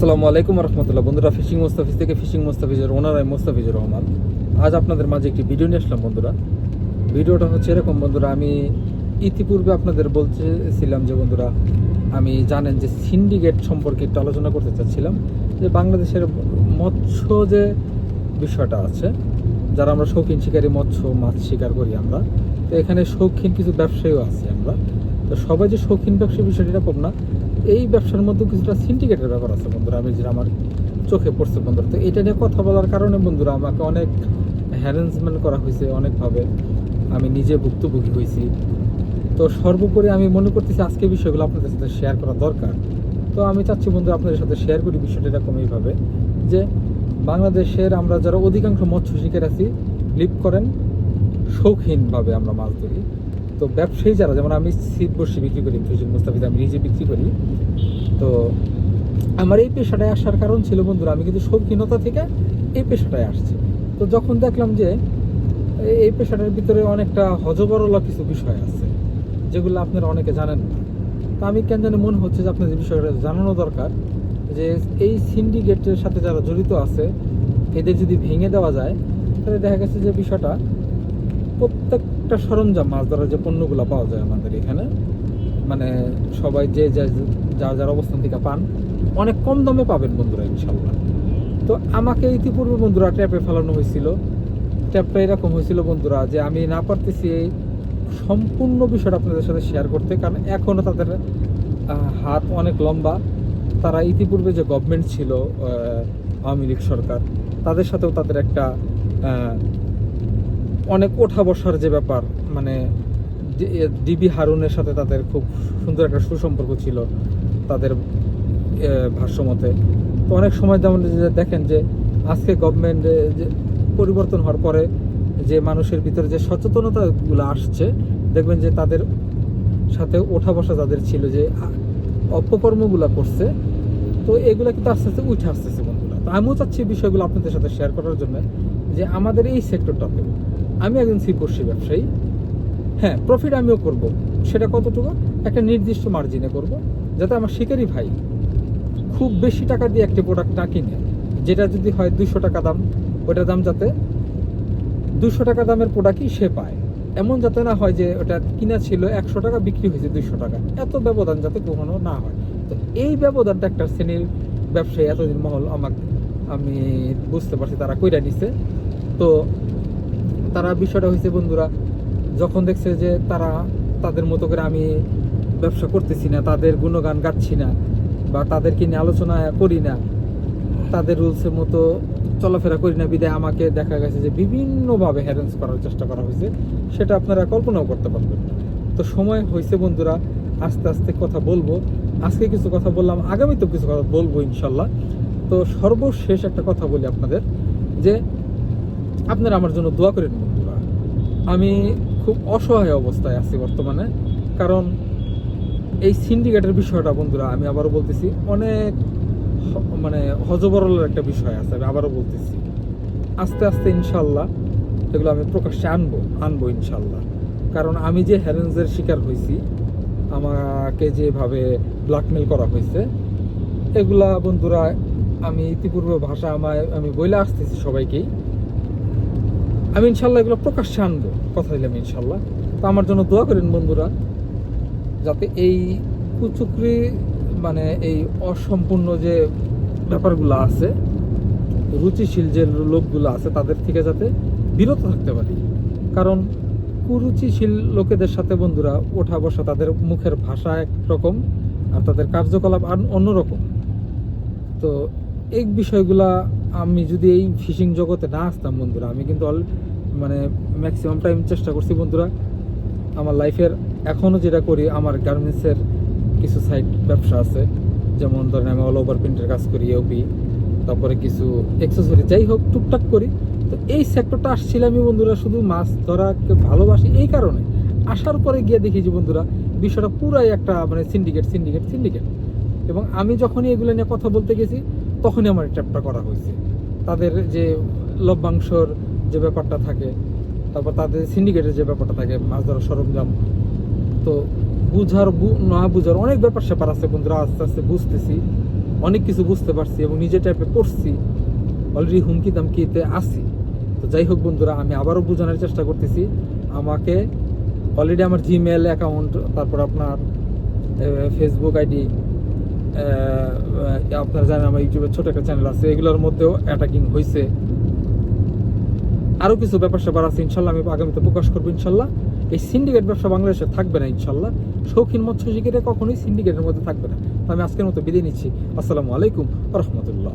আসসালামু আলাইকুম রহমতুল্লাহ। বন্ধুরা, ফিশিং মোস্তাফিজ থেকে ফিশিং মোস্তাফিজের ওনার আমি মোস্তাফিজুর রহমান। আজ আপনাদের মাঝে একটি ভিডিও নিয়ে আসলাম বন্ধুরা। ভিডিওটা হচ্ছে এরকম বন্ধুরা, আমি ইতিপূর্বে আপনাদের বলতেছিলাম যে বন্ধুরা, আমি জানেন যে সিন্ডিকেট সম্পর্কে একটু আলোচনা করতে চাচ্ছিলাম, যে বাংলাদেশের মৎস্য যে বিষয়টা আছে, যারা আমরা শৌখিন শিকারী, মৎস্য, মাছ শিকার করি আমরা, তো এখানে শৌখিন কিছু ব্যবসায়ীও আছি আমরা। তো সবাই যে শৌখিন ব্যবসায়ী বিষয়টা এরকম না এই ব্যবসার মধ্যে কিছুটা সিন্ডিকেটের ব্যাপার আছে বন্ধুরা, আমি যেটা আমার চোখে পড়ছে বন্ধুরা। তো এটা নিয়ে কথা বলার কারণে বন্ধুরা, আমাকে অনেক হ্যারেঞ্জমেন্ট করা হয়েছে অনেকভাবে। আমি নিজে ভুক্তভোগী হয়েছি। তো সর্বোপরি আমি মনে করতেছি আজকে বিষয়গুলো আপনাদের সাথে শেয়ার করা দরকার। তো আমি চাচ্ছি বন্ধু আপনাদের সাথে শেয়ার করি বিষয়টা এরকম এইভাবে, যে বাংলাদেশের আমরা যারা অধিকাংশ মৎস্য শিকার আছি, লিপ করেন শৌখিনভাবে আমরা মাছ ধরি। তো ব্যবসায়ী যারা, যেমন আমি শীত বসে বিক্রি করি ফিশিং মুস্তাফিজ আমি নিজে বিক্রি করি, তো আমার এই পেশাটায় আসার কারণ ছিল, বন্ধুরা, আমি কিন্তু শৌখিনতা থেকে এই পেশাটায় আসছি। তো যখন দেখলাম যে এই- এই পেশাটার ভিতরে অনেকটা হজবরল কিছু বিষয় আছে, যেগুলো আপনারা অনেকে জানেন না। তা আমি কেন জানি মনে হচ্ছে যে আপনাদের বিষয়টা জানানো দরকার, যে এই সিন্ডিকেটের সাথে যারা জড়িত আছে, এদের যদি ভেঙে দেওয়া যায়, তাহলে দেখা গেছে যে বিষয়টা প্রত্যেকটা সরঞ্জাম, মাছ ধরার যে পণ্যগুলো পাওয়া যায় আমাদের এখানে মানে সবাই যে যে- যার যার অবস্থান থেকে পান, অনেক কম দামে পাবেন বন্ধুরা ইনশাল্লাহ তো আমাকে ইতিপূর্বে বন্ধুরা ট্যাপে ফেলানো হয়েছিল। ট্যাপটা এরকম হয়েছিল বন্ধুরা যে আমি না পারতেছি এই সম্পূর্ণ বিষয়টা আপনাদের সাথে শেয়ার করতে, কারণ এখনও তাদের হাত অনেক লম্বা। তারা ইতিপূর্বে যে গভর্নমেন্ট ছিল আওয়ামী লীগ সরকার, তাদের সাথেও তাদের একটা অনেক ওঠা বসার যে ব্যাপার মানে ডিবি হারুনের সাথে তাদের খুব সুন্দর একটা সুসম্পর্ক ছিল তাদের ভাষ্যমতে। তো অনেক সময় যেমন দেখেন যে আজকে গভর্নমেন্ট যে পরিবর্তন হওয়ার পরে যে মানুষের ভিতরে যে সচেতনতাগুলো আসছে, দেখবেন যে তাদের সাথে ওঠা বসা যাদের ছিল যে অপকর্মগুলো করছে, তো এগুলো কিন্তু আস্তে আস্তে উঠে আসতেছে বন্ধুরা। তো আমিও চাচ্ছি বিষয়গুলো আপনাদের সাথে শেয়ার করার জন্য যে আমাদের এই সেক্টরটাতে আমি একজন সিপর্সি ব্যবসায়ী। হ্যাঁ প্রফিট আমিও করব। সেটা কতটুকু একটা নির্দিষ্ট মার্জিনে করব। যাতে আমার শিকারি ভাই খুব বেশি টাকা দিয়ে একটি প্রোডাক্ট না কিনে, যেটা যদি হয় দুশো টাকা দাম, ওটার দাম যাতে দুশো টাকা দামের প্রোডাক্টই সে পায়। এমন যাতে না হয় যে ওটা কিনা ছিল একশো টাকা, বিক্রি হয়েছে দুইশো টাকা। এত ব্যবধান যাতে কখনো না হয়। তো এই ব্যবধানটা একটা শ্রেণির ব্যবসায়ী, এতদিন মহল আমাকে আমি বুঝতে পারছি তারা কইরা নিছে। তো তারা বিষয়টা হয়েছে, বন্ধুরা, যখন দেখছে যে তারা তাদের মতো করে আমি ব্যবসা করতেছি না, তাদের গুণগান গাচ্ছি না বা তাদেরকে নিয়ে আলোচনা করি না, তাদের রুলসের মতো চলাফেরা করি না, বিদায় আমাকে দেখা গেছে যে বিভিন্নভাবে হ্যারেন্স করার চেষ্টা করা হয়েছে, সেটা আপনারা কল্পনাও করতে পারবেন তো সময় হয়েছে, বন্ধুরা, আস্তে আস্তে কথা বলব। আজকে কিছু কথা বললাম, আগামীতেও কিছু কথা বলব, ইনশাল্লাহ। তো সর্বশেষ একটা কথা বলি আপনাদের, যে আপনারা আমার জন্য দোয়া করেন, বন্ধুরা। আমি খুব অসহায় অবস্থায় আছি বর্তমানে, কারণ এই সিন্ডিকেটের বিষয়টা, বন্ধুরা, আমি আবারও বলতেছি, অনেক মানে হজবরলের একটা বিষয় আছে, আমি আবারও বলতেছি। আস্তে আস্তে, ইনশাল্লাহ, এগুলো আমি প্রকাশ্যে আনব আনব, ইনশাল্লাহ। কারণ আমি যে হ্যারেন্সের শিকার হয়েছি, আমাকে যেভাবে ব্ল্যাকমেল করা হয়েছে, এগুলা, বন্ধুরা, আমি ইতিপূর্বে ভাষা আমায়, আমি বইলে আসতেছি সবাইকেই। আমি ইনশাল্লাহ এগুলো প্রকাশ্যে আনব, কথা দিলাম ইনশাল্লাহ। তো আমার জন্য দোয়া করেন বন্ধুরা, যাতে এই কুচুকরি মানে এই অসম্পূর্ণ যে ব্যাপারগুলো আছে, রুচিশীল যে লোকগুলো আছে, তাদের থেকে যাতে বিরত থাকতে পারি। কারণ কুরুচিশীল লোকেদের সাথে বন্ধুরা ওঠা বসা তাদের মুখের ভাষা একরকম, আর তাদের কার্যকলাপ আর অন্যরকম। তো এই বিষয়গুলা আমি যদি এই ফিশিং জগতে না আসতাম বন্ধুরা, আমি কিন্তু অল মানে ম্যাক্সিমাম টাইম চেষ্টা করছি বন্ধুরা। আমার লাইফের এখনও যেটা করি, আমার গার্মেন্টসের কিছু সাইড ব্যবসা আছে। যেমন ধরেন আমি অল ওভার প্রিন্টের কাজ করি ইউপি তারপরে কিছু এক্সেসরি যাই হোক, টুকটাক করি। তো এই সেক্টরটা আসছিল আমি বন্ধুরা শুধু মাছ ধরাকে ভালোবাসি এই কারণে। আসার পরে গিয়ে দেখি যে বন্ধুরা, বিষয়টা পুরাই একটা মানে সিন্ডিকেট সিন্ডিকেট সিন্ডিকেট এবং আমি যখনই এগুলো নিয়ে কথা বলতে গেছি তখনই আমার ট্যাপটা করা হয়েছে। তাদের যে লভ্যাংশর যে ব্যাপারটা থাকে, তারপর তাদের সিন্ডিকেটের যে ব্যাপারটা থাকে, মাছ ধরার সরঞ্জাম, তো বুঝার না বুঝার অনেক ব্যাপার স্যাপার আছে বন্ধুরা, আস্তে আস্তে বুঝতেছি, অনেক কিছু বুঝতে পারছি এবং নিজে টাইপে পড়ছি অলরেডি হুমকি দামকিতে আছি। তো যাই হোক বন্ধুরা, আমি আবারও বোঝানোর চেষ্টা করতেছি। আমাকে অলরেডি আমার জিমেল অ্যাকাউন্ট তারপর আপনার ফেসবুক আইডি আপনারা জানেন আমার ইউটিউবের ছোট একটা চ্যানেল আছে, এগুলোর মধ্যেও অ্যাটাকিং হয়েছে আরও কিছু ব্যাপার স্যাপার আছে, ইনশাল্লাহ আমি আগামীতে প্রকাশ করব, ইনশাল্লাহ। এই সিন্ডিকেট ব্যবসা বাংলাদেশে থাকবে না, ইনশাল্লাহ। শৌখিন মৎস্য শিকারে কখনোই সিন্ডিকেটের মধ্যে থাকবে না। আমি আজকের মতো বিদায় নিচ্ছি। আসসালামু আলাইকুম রহমতুল্লাহ।